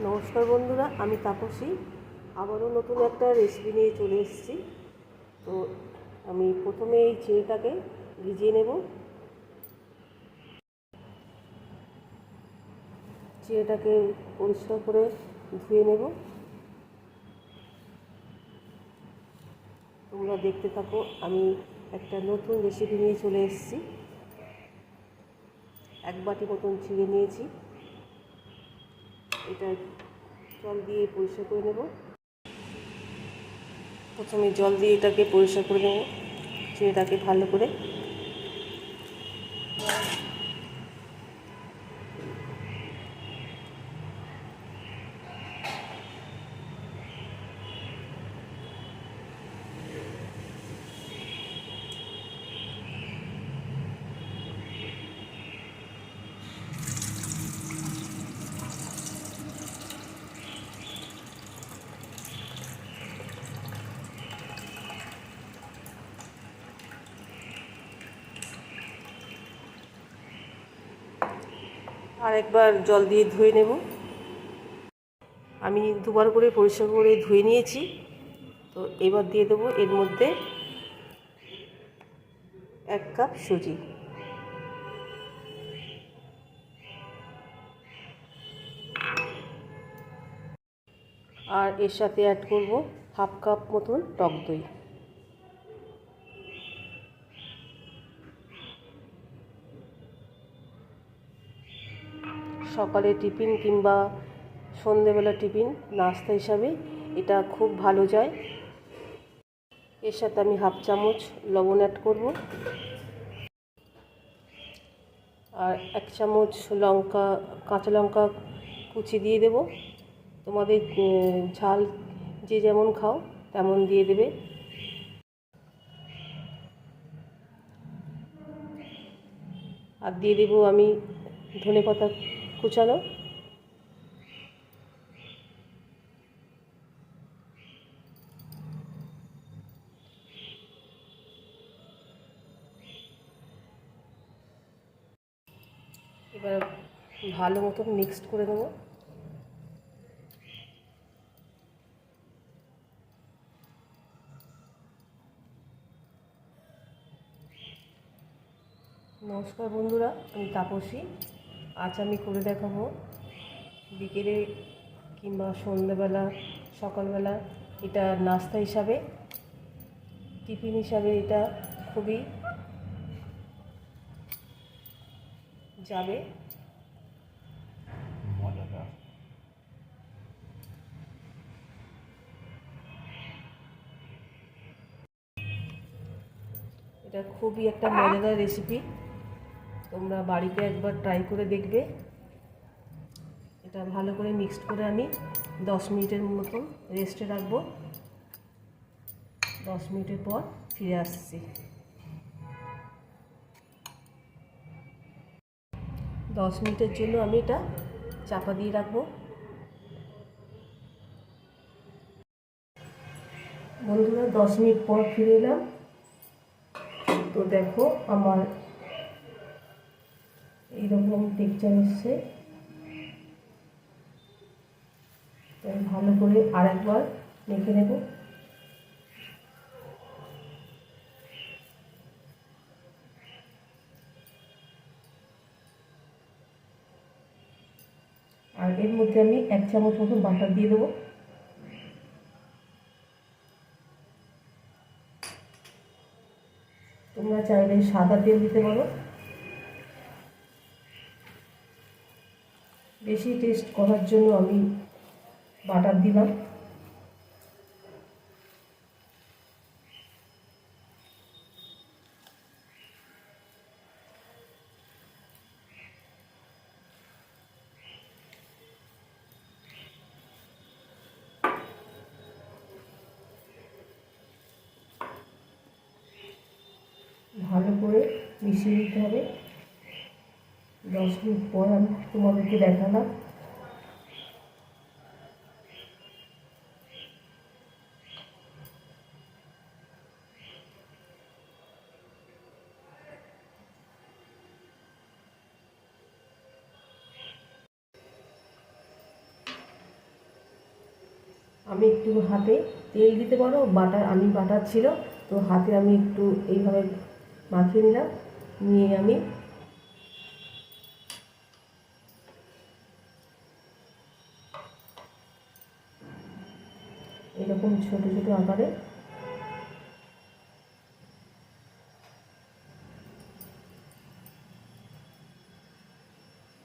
নমস্কার বন্ধুরা, আমি তাপসী। আবারও নতুন একটা রেসিপি নিয়ে চলে এসেছি। তো আমি প্রথমে এই চিনিটাকে ভিজিয়ে নেব। চিনিটাকে পরিষ্কার করে ধুয়ে নেব। তোমরা দেখতে থাকো, আমি একটা নতুন রেসিপি নিয়ে চলে এসেছি। এক বাটি মতন চিড়ে নিয়েছি। এটা জল দিয়ে পরিষ্কার করে নেব। প্রথমে জল দিয়ে এটাকে পরিষ্কার করে নেব চিড়েটাকে ভালো করে আর একবার জল দিয়ে ধুয়ে নেব। আমি দুবার করে পরিষ্কার করে ধুয়ে নিয়েছি। তো এবার দিয়ে দেবো এর মধ্যে এক কাপ সুজি। আর এর সাথে অ্যাড করব হাফ কাপ মতন টক দই। সকালে টিফিন কিংবা সন্ধেবেলা টিফিন, নাস্তা হিসাবে এটা খুব ভালো যায়। এর সাথে আমি হাফ চামচ লবণ অ্যাড করব। আর এক চামচ লঙ্কা, কাঁচা লঙ্কা কুচি দিয়ে দেব। তোমাদের ঝাল যে যেমন খাও তেমন দিয়ে দেবে। আর দিয়ে দেবো আমি ধনে পাতা কুচানো এবার ভালো মতন মিক্সড করে দেবো নমস্কার বন্ধুরা আমি তাপসী। আজ আমি করে দেখাবো। বিকেলে কিংবা সন্ধ্যেবেলা সকালবেলা এটা নাস্তা হিসাবে টিফিন হিসাবে এটা খুবই যাবে। এটা খুবই একটা মজাদার রেসিপি তোমরা বাড়িতে একবার ট্রাই করে দেখবে। এটা ভালো করে মিক্সড করে আমি দশ মিনিটের মতন রেস্টে রাখব। দশ মিনিটের পর ফিরে আসছি। দশ মিনিটের জন্য আমি এটা চাপা দিয়ে রাখব। বন্ধুরা, দশ মিনিট পর ফিরে এলাম। তো দেখো আমার এইরকম টেক্সচার এসছে। ভালো করে আরেকবার মেখে নেব। আর এর মধ্যে আমি এক চামচ মতো বাটার দিয়ে দেবো। তোমরা চাইলে সাদা তেল দিতে পারো। বেশি টেস্ট করার জন্য আমি বাটার দিলাম। ভালো করে মিশিয়ে দিতে হবে। দশ পর আমি তোমাদেরকে দেখালাম? আমি একটু হাতে তেল দিতে পারো, বাটার আমি বাটার ছিল, তো হাতে আমি একটু এইভাবে মাখিয়ে নিলাম, নিয়ে আমি এরকম ছোট ছোট আকারে।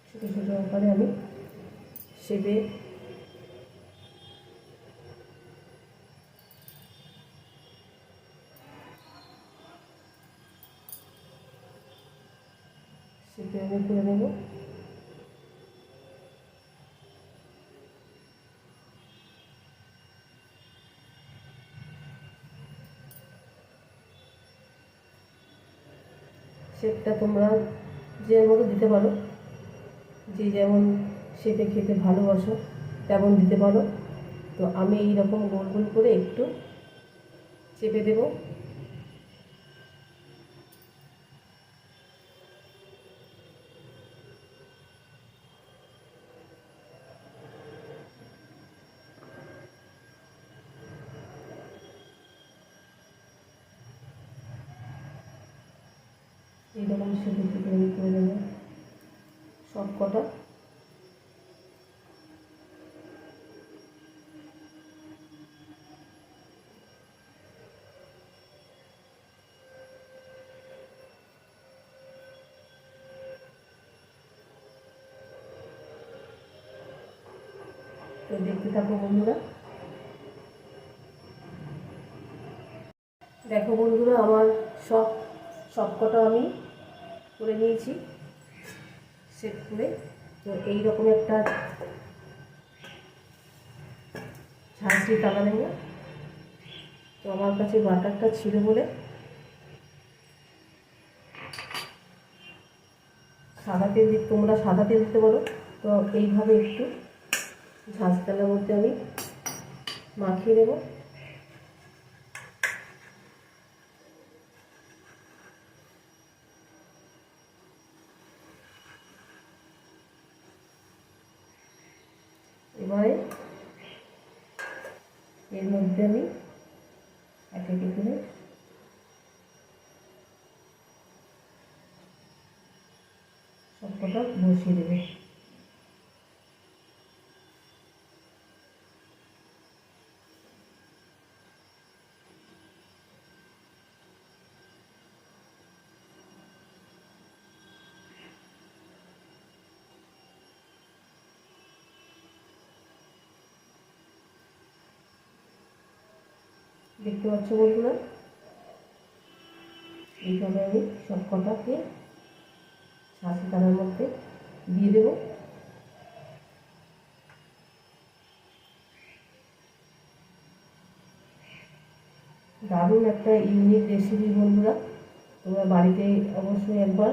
ছোট ছোট আকারে আমি সেবে সেটা আমি করে নেব। শেপটা তোমরা যে মতো দিতে পারো, যে যেমন শেপে খেতে ভালোবাসো, তেমন দিতে পারো। তো আমি এই রকম গোল গোল করে একটু চেপে দেবো। এইরকম সেদ্ধ থেকে আমি করে দেবো সব কটা। দেখতে থাকো বন্ধুরা। দেখো বন্ধুরা, আমার সব সবকটা আমি করে নিয়েছি। সেট করে তো এই রকম একটা ঝাঁঝরি তালা নেব তো আমার কাছে বাটারটা ছিল বলে সাদা তেল দিতে, তোমরা সাদা তেল দিতে পারো। তো এইভাবে একটু ঝাঁঝ তেলের মধ্যে আমি মাখিয়ে দেবো এবারে এর মধ্যে আমি এক এক করে সবকটা বসিয়ে দেবে। দেখতে পাচ্ছ বন্ধুরা? এইভাবে আমি সব কটাকে তারার মধ্যে দিয়ে দেবো। দারুণ একটা ইউনিক রেসিপি বন্ধুরা, তোমরা বাড়িতে অবশ্যই একবার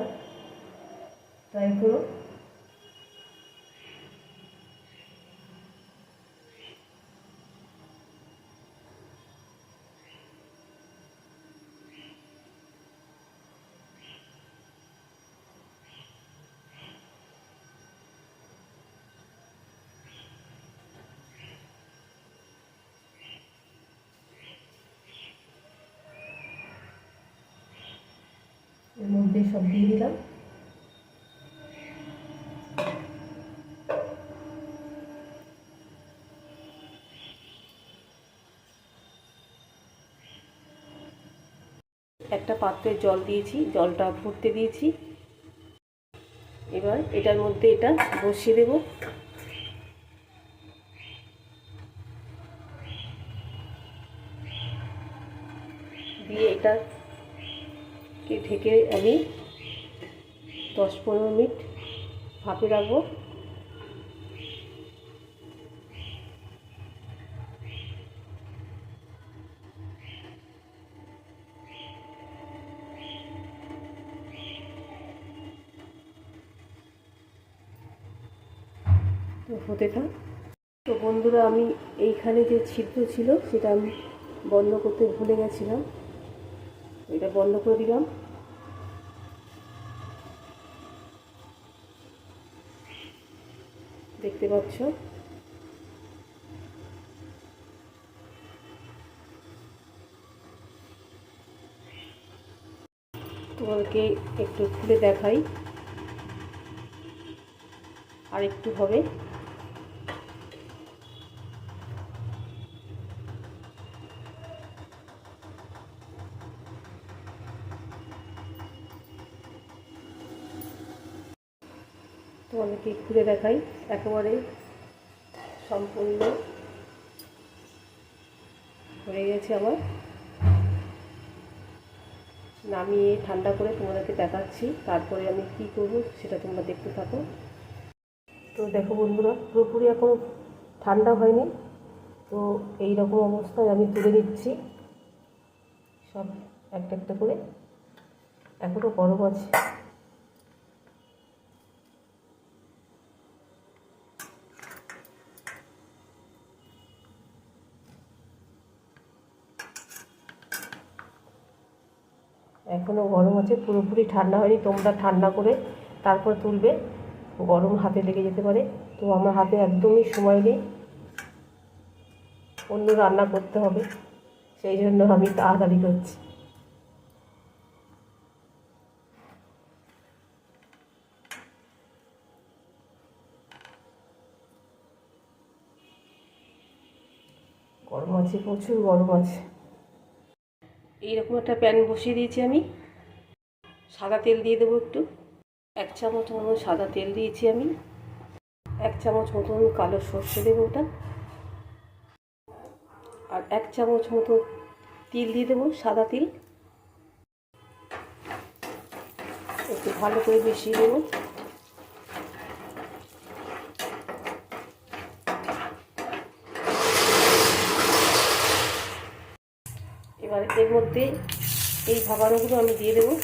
ট্রাই করো। মধ্যে সব দিয়ে দিলাম। একটা পাত্রে জল দিয়েছি, জলটা ফুটতে দিয়েছি। এবার এটার মধ্যে এটা বসিয়ে দেব। দিয়ে এটা কে ঢেকে আমি দশ পনেরো মিনিট ভাপে রাখব। তো হতে থাক। তো বন্ধুরা, আমি এইখানে যে ছিদ্র ছিল, সেটা আমি বন্ধ করতে ভুলে গেছিলাম। এটা বন্ধ করে দিলাম। দেখতে পাচ্ছ? তোমাদেরকে একটু খুলে দেখাই। আর একটু হবে। তোমাদেরকে খুলে দেখাই। একেবারে সম্পূর্ণ হয়ে গেছে আমার। নামিয়ে ঠান্ডা করে তোমাদেরকে দেখাচ্ছি, তারপরে আমি কি করব সেটা তোমরা দেখতে থাকো। তো দেখো বন্ধুরা, পুরোপুরি এখনও ঠান্ডা হয়নি, তো এই রকম অবস্থায় আমি তুলে দিচ্ছি সব একটা একটা করে। এখনও গরম আছে। এখনও গরম আছে, পুরোপুরি ঠান্ডা হয়নি, তোমরা ঠান্ডা করে তারপর তুলবে। গরম হাতে লেগে যেতে পারে। তো আমার হাতে একদমই সময় নেই। অন্য রান্না করতে হবে। সেই জন্য আমি তাড়াতাড়ি করছি। গরম আছে, প্রচুর গরম আছে। এইরকম একটা প্যান বসিয়ে দিয়েছি আমি। সাদা তেল দিয়ে দেবো একটু। এক চামচ মতন সাদা তেল দিয়েছি আমি। এক চামচ মতন কালো সর্ষে দেবো ওটা। আর এক চামচ মতো তিল দিয়ে দেবো সাদা তিল। একটু ভালো করে মিশিয়ে দেবো। এবার এর মধ্যে এই ভাবানোগুলো আমি দিয়ে দেবো।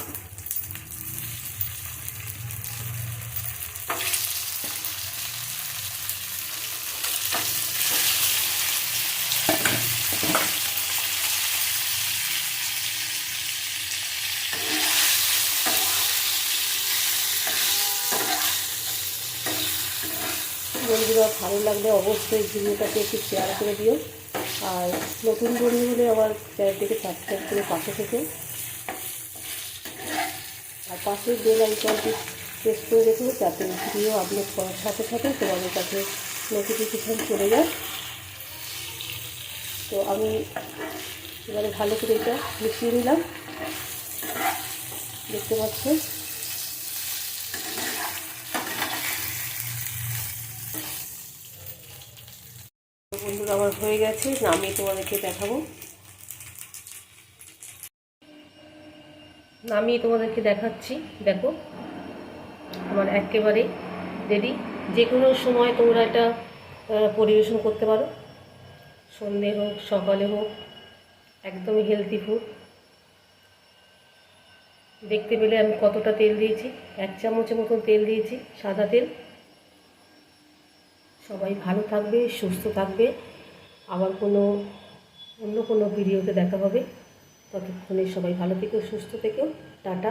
বন্ধুরা, ভালো লাগলে অবশ্যই ভিডিওটাকে একটু শেয়ার করে দিও। আর নতুন বন্ধু হলে আমার চ্যানেলটিকে সাবস্ক্রাইব করে পাশে থেকে। আর পাশের বেল আইকনটি প্রেস করে রেখো, যাতে ভিডিও আপলোড করার সাথে সাথে তোমাদের কাছে নোটিফিকেশান চলে যায়। তো আমি এবারে ভালো করে এটা মিশিয়ে নিলাম। দেখতে পাচ্ছ? বন্ধুরা, আমার হয়ে গেছে। আমি তোমাদেরকে দেখাবো। নামিয়ে তোমাদেরকে দেখাচ্ছি। দেখো, আমার একেবারে রেডি যে কোনো সময় তোমরা এটা পরিবেশন করতে পারো। সন্ধে হোক, সকালে হোক, একদমই হেলদি ফুড দেখতে পেলে আমি কতটা তেল দিয়েছি। এক চামচের মতন তেল দিয়েছি, সাদা তেল। সবাই ভালো থাকবে, সুস্থ থাকবে। আবার কোনো, অন্য কোনো ভিডিওতে দেখা হবে। ততক্ষণে সবাই ভালো থেকেও সুস্থ থেকেও টাটা।